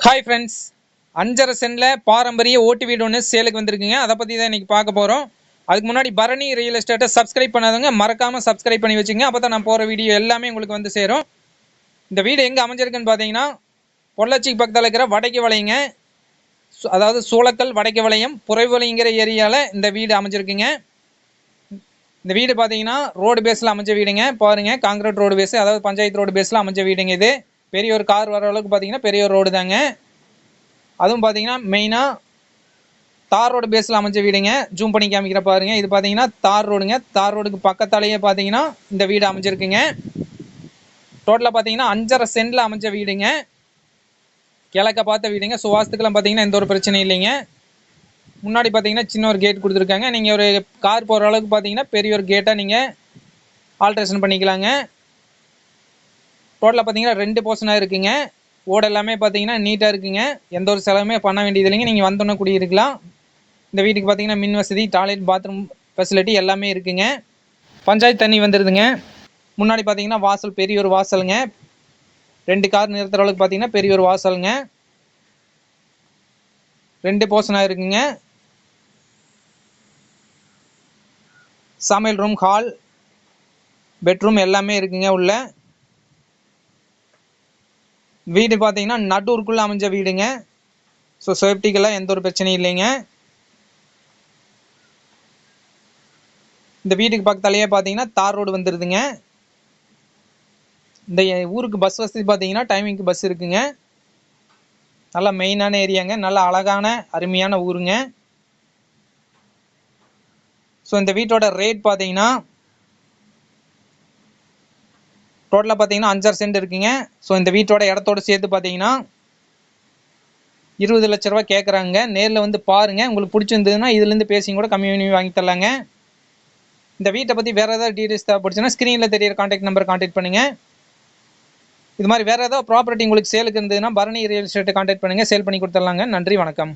Hi friends அஞ்சரை சென்டில் பாரம்பரிய ஓட்டு வீடு ஒன்று சேலுக்கு வந்திருக்குங்க. அதை பற்றி தான் இன்றைக்கி பார்க்க போகிறோம் அதுக்கு முன்னாடி பரணி ரியல் எஸ்டேட்டை சப்ஸ்கிரைப் பண்ணாதவங்க மறக்காமல் சப்ஸ்கிரைப் பண்ணி வச்சுங்க. அப்போ தான் நான் போகிற வீடியோ எல்லாமே உங்களுக்கு வந்து சேரும். இந்த வீடு எங்கே அமைஞ்சிருக்குன்னு பார்த்தீங்கன்னா பொள்ளாச்சிக்கு பக்கத்தில் இருக்கிற வடக்கு வளையங்க சு- அதாவது சூளக்கல் வடக்கு வளையம் புறவளைங்கிற ஏரியாவில் இந்த வீடு அமைஞ்சிருக்குங்க. இந்த வீடு பார்த்தீங்கன்னா ரோடு பேஸில் அமைஞ்ச வீடுங்க. பாருங்கள் காங்கிரீட் ரோடு பேஸ் அதாவது பஞ்சாயத்து ரோடு பேஸில் அமைஞ்ச வீடுங்க இது. பெரிய ஒரு கார் வர அளவுக்கு பார்த்தீங்கன்னா பெரிய ஒரு ரோடு தாங்க. அதுவும் பார்த்தீங்கன்னா மெயினாக தார் ரோடு பேஸில் அமைஞ்ச வீடுங்க. ஜூம் பண்ணி காமிக்கிற பாருங்க. இது பார்த்தீங்கன்னா தார் ரோடுங்க. தார் ரோடுக்கு பக்கத்தாலேயே பார்த்தீங்கன்னா இந்த வீடு அமைஞ்சிருக்குங்க. டோட்டலாக பார்த்தீங்கன்னா அஞ்சரை சென்டில் அமைஞ்ச வீடுங்க. கிழக்க பார்த்த வீடுங்க. சுவாசத்துக்கெல்லாம் பார்த்தீங்கன்னா எந்த ஒரு பிரச்சனையும் இல்லைங்க. முன்னாடி பார்த்தீங்கன்னா சின்ன ஒரு கேட் கொடுத்துருக்காங்க. நீங்கள் ஒரு கார் போகிற அளவுக்கு பார்த்தீங்கன்னா பெரிய ஒரு கேட்டாக நீங்கள் ஆல்ட்ரேஷன் பண்ணிக்கலாங்க. டோட்டலாக பார்த்தீங்கன்னா ரெண்டு போர்ஷனாக இருக்குங்க. ஓடு எல்லாமே பார்த்தீங்கன்னா நீட்டாக இருக்குங்க. எந்த ஒரு செலவுமே பண்ண வேண்டியது இல்லைங்க. நீங்கள் வந்தோன்னே குடியிருக்கலாம். இந்த வீட்டுக்கு பார்த்தீங்கன்னா மின் வசதி டாய்லெட் பாத்ரூம் ஃபெசிலிட்டி எல்லாமே இருக்குங்க. பஞ்சாயத்து தண்ணி வந்துடுதுங்க முன்னாடி பார்த்தீங்கன்னா வாசல் பெரிய ஒரு வாசலுங்க. ரெண்டு கார் நிறுத்துற அளவுக்கு பார்த்தீங்கன்னா பெரிய ஒரு வாசலுங்க. ரெண்டு போர்ஷனாக இருக்குங்க. சமையல் ரூம் ஹால் பெட்ரூம் எல்லாமே இருக்குங்க உள்ள. வீடு பார்த்தீங்கன்னா நட்டூருக்குள்ளே அமைஞ்ச வீடுங்க. ஸோ சேஃப்டிக்கெல்லாம் எந்த ஒரு பிரச்சனையும் இல்லைங்க. இந்த வீட்டுக்கு பக்கத்தாலேயே பார்த்தீங்கன்னா தார் ரோடு வந்துடுதுங்க இந்த ஊருக்கு பஸ் வசதி பார்த்தீங்கன்னா டைமிங்க்கு பஸ் இருக்குங்க. நல்லா மெயினான ஏரியாங்க. நல்ல அழகான அருமையான ஊருங்க. ஸோ இந்த வீட்டோட ரேட் பார்த்தீங்கன்னா டோட்டலாக பார்த்தீங்கன்னா அஞ்சரை சென்ட் இருக்குங்க. ஸோ இந்த வீட்டோட இடத்தோட சேர்த்து பார்த்தீங்கன்னா இருபது லட்ச ரூபா கேட்குறாங்க நேரில் வந்து பாருங்கள் உங்களுக்கு பிடிச்சிருந்ததுன்னா இதுலேருந்து பேசிங்க கூட கம்மி பண்ணி வாங்கி தரலாங்க. இந்த வீட்டை பற்றி வேறு ஏதாவது டீட்டெயில்ஸ் தேவைப்படுச்சுன்னா ஸ்க்ரீனில் தெரியிற காண்டாக்ட் நம்பர் காண்டாக்ட் பண்ணுங்கள் இது மாதிரி வேறு ஏதாவது ப்ராப்பர்ட்டி உங்களுக்கு சேலுக்கு இருந்ததுன்னா பரணி ரியல் எஸ்டேட்டை காண்டாக்ட் பண்ணுங்கள் சேல் பண்ணி கொடுத்துடலாங்க. நன்றி வணக்கம்.